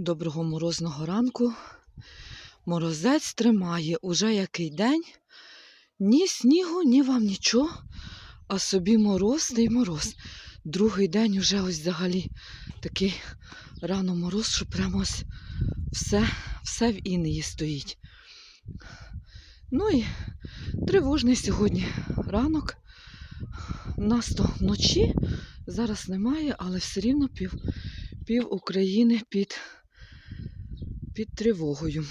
Доброго морозного ранку. Морозець тримає уже який день. Ні снігу, ні вам нічого, а собі мороз та й мороз. Другий день уже ось взагалі такий рано мороз, що прямо ось все, все в інеї стоїть. Ну і тривожний сьогодні ранок. Нас то вночі зараз немає, але все рівно пів, пів України під, під тривогою.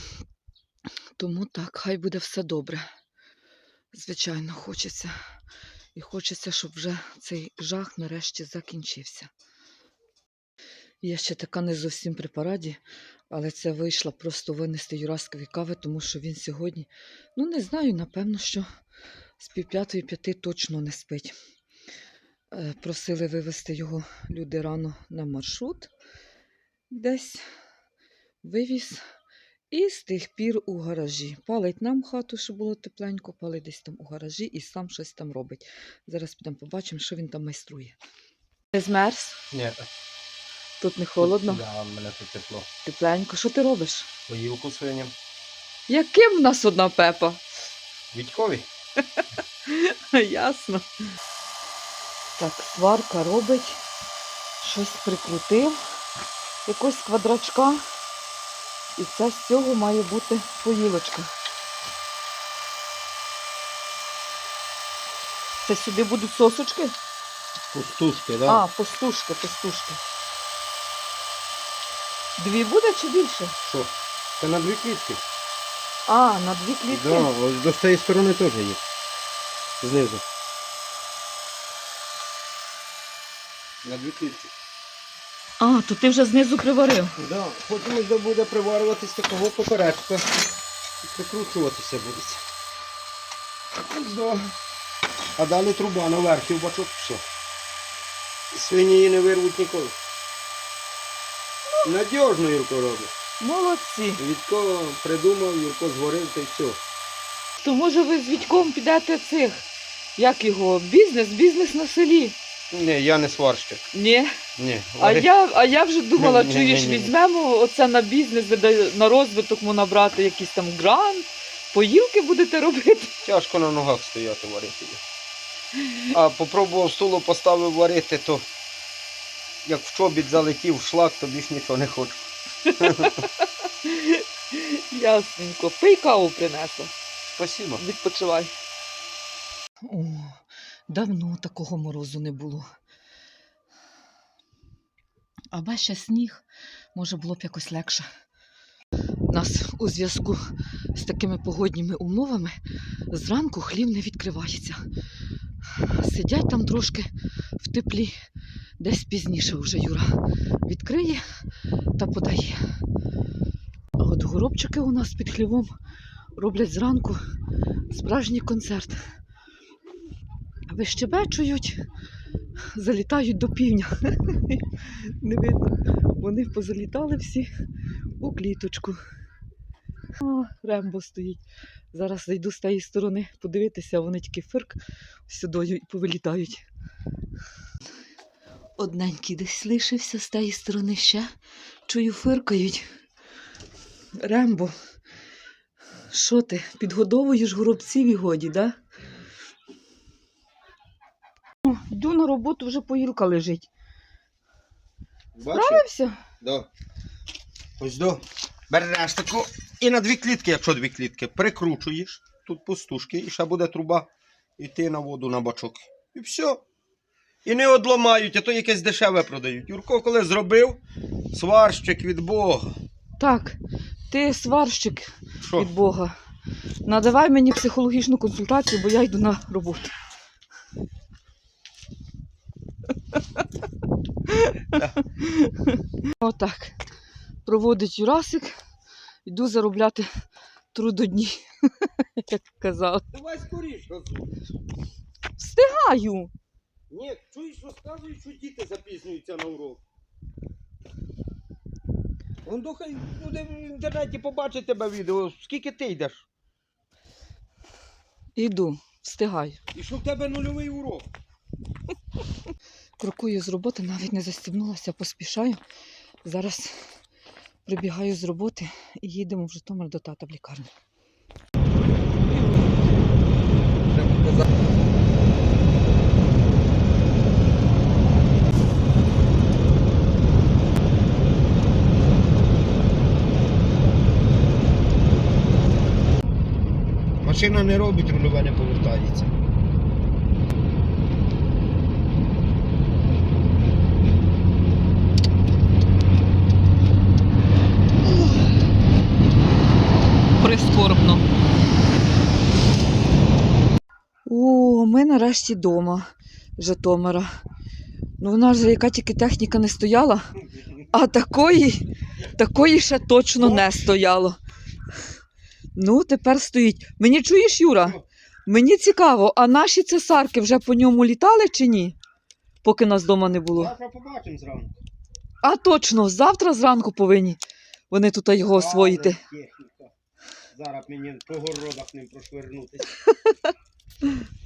Тому так, хай буде все добре. Звичайно, хочеться. І хочеться, щоб вже цей жах нарешті закінчився. Я ще така не зовсім при параді, але це вийшла просто винести Юраскові кави, тому що він сьогодні, ну не знаю, напевно, що з півп'ятої п'яти точно не спить. Е, Просили вивезти його люди рано на маршрут десь вивіз. І з тих пір у гаражі. Палить нам хату, щоб було тепленько, палить десь там у гаражі і сам щось там робить. Зараз підемо побачимо, що він там майструє. Не змерз? Ні. Тут не холодно, Да, мене тут тепло. тепленько. Що ти робиш? Поїлку свиням. Яким в нас одна пепа? Вітькові? Ясно. Так, сварка робить, щось прикрутив, якось квадрачка. І це з цього має бути поїлочка. Це сюди будуть сосочки? Пустушки, да? А, пастушки, пастушки. Дві буде чи більше? Що? Це на дві клітки? А, на дві клітки. Да, ось до цієї сторони теж є. Знизу. На дві клітки. А, то ти вже знизу приварив. Да. Потім ось буде приварюватись такого поперечка. І прикручуватися буде. Ось да. А далі труба наверх і в бачок все. Свині її не вирвуть ніколи. Надіжно Юрко робить. Молодці. Відко придумав, Юрко зварив та й все. То може ви з Вітьком підете цих, як його, бізнес, бізнес на селі. Ні, я не сварщик. Ні. Ні. А вари- я, а я вже думала, Ні, ні, чуєш, ні, ні. візьмемо оце на бізнес, де на розвиток му набрати якийсь там грант, поїлки будете робити. Тяжко на ногах стояти варити. А попробував стуло поставив варити, то як в чобіт залетів шлак, то більш нічого не хочу. Ясненько. Пий каву принесла. Спасибо. Відпочивай. О, давно такого морозу не було. Аби ще сніг, може було б якось легше. У нас у зв'язку з такими погодніми умовами зранку хлів не відкривається. Сидять там трошки в теплі, десь пізніше вже Юра відкриє та подає. А от горобчики у нас під хлівом роблять зранку справжній концерт. Вищебечують, залітають до півня. Не видно. Вони позалітали всі у кліточку. О, Рембо стоїть. Зараз зайду з тієї сторони подивитися, вони тільки фирк сюдою і повилітають. Одненький десь лишився з тієї сторони ще. Чую, фиркають. Рембо. Що ти, підгодовуєш горобців і годі, да? О, Йду на роботу, вже поїлка лежить. Справився? Да. Ось до. Береш таку і на дві клітки, якщо дві клітки, прикручуєш, тут пустушки, і ще буде труба йти на воду на бачок. І все. І не одламають, а то якесь дешеве продають. Юрко, коли зробив, сварщик від Бога. Так, ти сварщик Що? від Бога. Надавай мені психологічну консультацію, бо я йду на роботу. Отак. Проводить Юрасик. Йду заробляти трудодні, як казав. Давай скоріш. Встигаю. Ні, чуєш, розказують, що діти запізнюються на урок. Он дохай буде в інтернеті побачить тебе відео, скільки ти йдеш. Іду, встигаю. І що в тебе нульовий урок. Крокую з роботи, навіть не застібнулася, поспішаю. Зараз Прибігаю з роботи і їдемо в Житомир до тата в лікарню. Машина не робить, не повертається. Прискорбно. О, ми нарешті вдома Житомира. Ну, в нас же яка тільки техніка не стояла, а такої, такої ще точно не стояло. Ну, тепер стоїть. Мені чуєш, Юра? Мені цікаво, а наші цесарки вже по ньому літали чи ні? Поки нас вдома не було. Завтра побачимо зранку. А точно, завтра зранку повинні вони тут його освоїти. Зараз мені по городах не прошвернутися.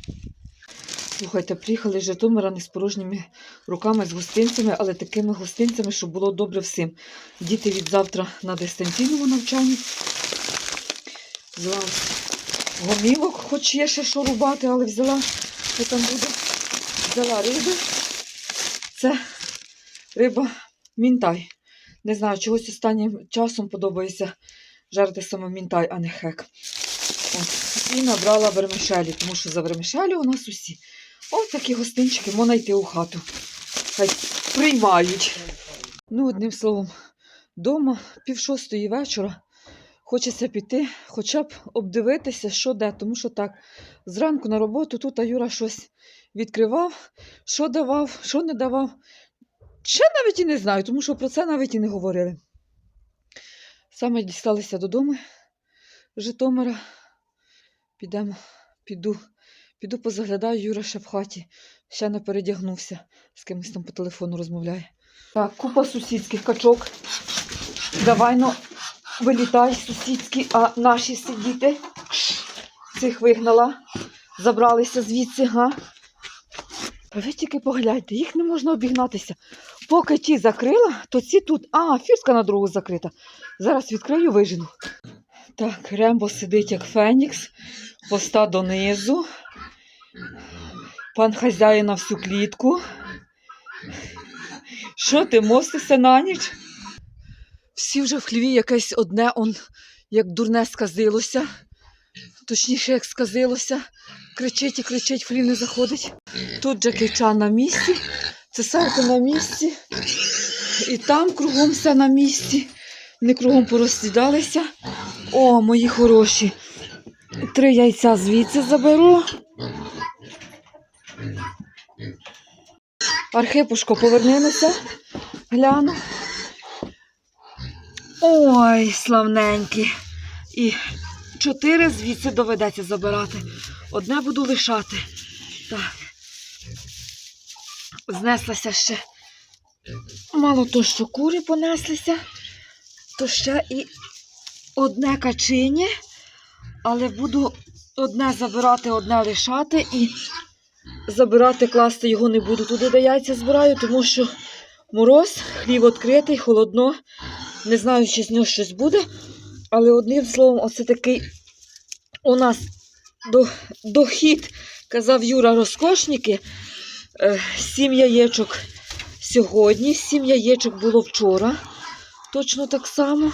Слухайте, приїхали з Житомира не з порожніми руками, з гостинцями, але такими гостинцями, щоб було добре всім. Діти від завтра на дистанційному навчанні. Взяла гомілок, хоч є ще що рубати, але взяла, що там буде. Взяла риби. Це риба мінтай. Не знаю, чогось останнім часом подобається жарити саме мінтай, а не хек. От. І набрала вермишелі, тому що за вермишелі у нас усі. Ось такі гостинчики можна йти у хату. Хай приймають. Ну, одним словом, дома пів шостої вечора. Хочеться піти, хоча б обдивитися, що де, тому що так, зранку на роботу тут Юра щось відкривав, що давав, що не давав. Ще навіть і не знаю, тому що про це навіть і не говорили. Саме дісталися додому Житомира. Підемо, піду, піду позаглядаю, Юра ще в хаті. Ще не передягнувся, з кимось там по телефону розмовляє. Так, купа сусідських качок. Давай ну, вилітай сусідські, а наші сидіти. Цих вигнала, забралися звідси, га. Ви тільки погляньте, їх не можна обігнатися. Поки ті закрила, то ці тут. А, фірска на другу закрита. Зараз відкрию, вижену. Так, Рембо сидить як Фенікс, хвоста донизу. Пан хазяїн на всю клітку. Що ти мостишся на ніч? Всі вже в хліві якесь одне, он, як дурне сказилося. Точніше, як сказилося. Кричить і кричить, в хлів не заходить. Тут Чан на місці, цесарка на місці. І там кругом все на місці. Вони кругом порозсідалися. О, мої хороші. Три яйця звідси заберу. Архипушко, повернемося. Гляну. Ой, славненькі. І чотири звідси доведеться забирати. Одне буду лишати. Так. Знеслася ще. Мало то, що кури понеслися, то ще і одне качині, але буду одне забирати, одне лишати і забирати, класти його не буду туди, де яйця збираю, тому що мороз, хлів відкритий, холодно. Не знаю, чи з нього щось буде. Але одним словом, оце такий у нас до, дохід, казав Юра, розкошники. Е, Сім яєчок сьогодні, сім яєчок було вчора. Точно так само.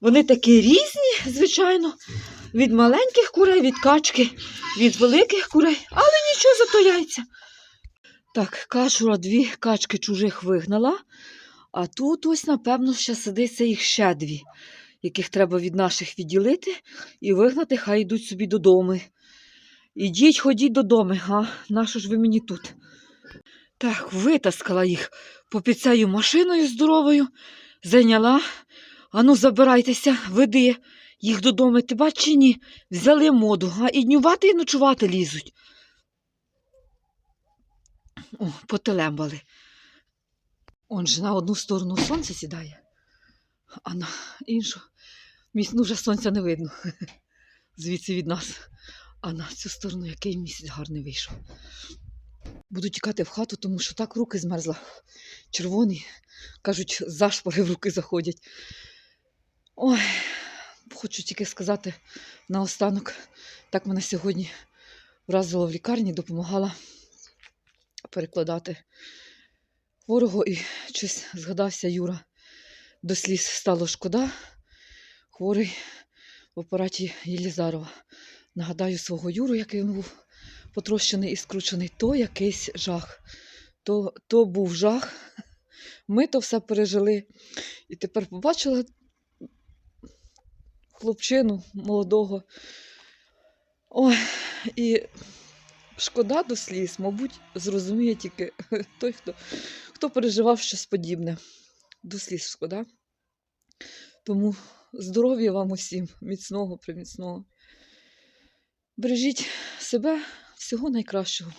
Вони такі різні, звичайно, від маленьких курей, від качки, від великих курей, але нічого зато яйця. Так, кашура дві качки чужих вигнала, а тут ось, напевно, ще сидиться їх ще дві, яких треба від наших відділити і вигнати, хай йдуть собі додому. Ідіть, ходіть додому, га? Нащо ж ви мені тут? Так, витаскала їх попід цією машиною здоровою, зайняла. Ану, забирайтеся, веди їх додому. Ти бач чи ні? Взяли моду, а і днювати, і ночувати лізуть. О, потелембали. Он же на одну сторону сонце сідає, а на іншу міс- ну, вже сонця не видно. Звідси від нас. А на цю сторону який місяць гарний вийшов. Буду тікати в хату, тому що так руки змерзла. Червоні. Кажуть, зашпори в руки заходять. Ой, хочу тільки сказати наостанок, так мене сьогодні вразило в лікарні, допомагала перекладати хворого і щось згадався Юра. До сліз стало шкода. Хворий в апараті Єлізарова. Нагадаю свого Юру, який він був потрощений і скручений, то якийсь жах. То, то був жах. Ми то все пережили. І тепер побачила хлопчину молодого. Ой, і шкода до сліз, мабуть, зрозуміє тільки той, хто, хто переживав щось подібне. До сліз шкода. Тому здоров'я вам усім, міцного, приміцного. Бережіть себе, всього найкращого.